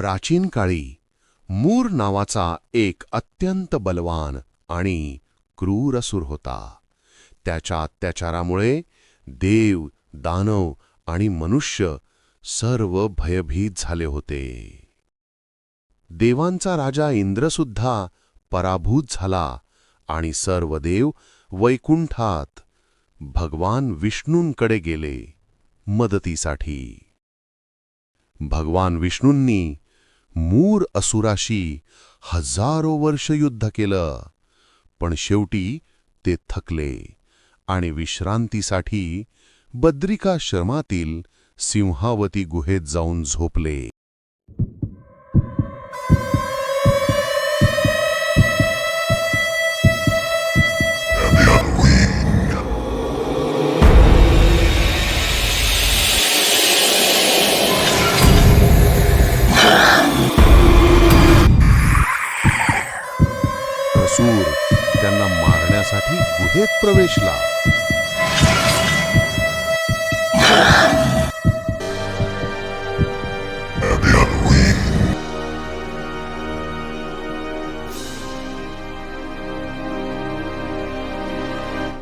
प्राचीन काळी मूर नावाचा एक अत्यंत बलवान आणि क्रूर असुर होता. त्याच्या अत्याचारामुळे देव दानव आणि मनुष्य सर्व भयभीत झाले होते. देवांचा राजा इंद्रसुद्धा पराभूत झाला आणि सर्व देव वैकुंठात भगवान विष्णूंकडे गेले मदतीसाठी. भगवान विष्णूंनी मूर असुराशी हजारो वर्ष युद्ध केलं. पण शेवटी ते थकले आणि विश्रांतीसाठी बद्रिकाश्रमातील सिंहावती गुहेत जाऊन झोपले. असूर त्यांना मारण्यासाठी गुहेत प्रवेशला.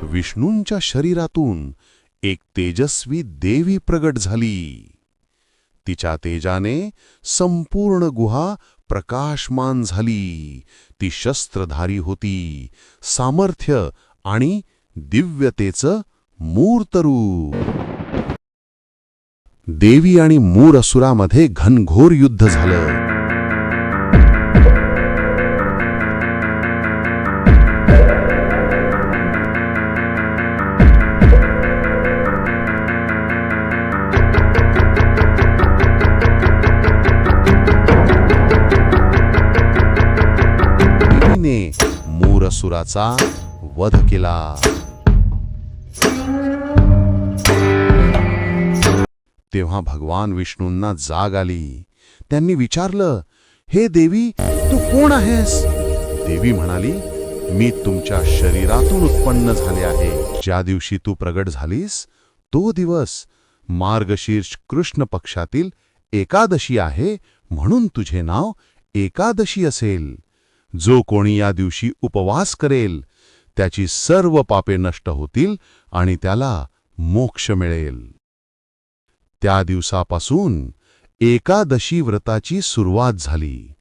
विष्णूंच्या शरीरातून एक तेजस्वी देवी प्रगट झाली. तिच्या तेजाने संपूर्ण गुहा प्रकाशमान झाली. ती शस्त्रधारी होती. सामर्थ्य आणि दिव्यतेचं मूर्तरूप. देवी आणि मूर असुरामध्ये घनघोर युद्ध झालं. देवीने मूरसुराचा वध केला. तेव्हा भगवान विष्णूंना जाग आली. त्यांनी विचारलं हे देवी तू कोण आहेस? देवी म्हणाली मी तुमच्या शरीरातून उत्पन्न झाले आहे. ज्या दिवशी तू प्रगट झालीस तो दिवस मार्गशीर्ष कृष्ण पक्षातील एकादशी आहे म्हणून तुझे नाव एकादशी असेल. जो कोणी या दिवशी उपवास करेल त्याची सर्व पापे नष्ट होतील आणि त्याला मोक्ष मिळेल. त्या दिवसापासून एकादशी व्रताची सुरुवात झाली.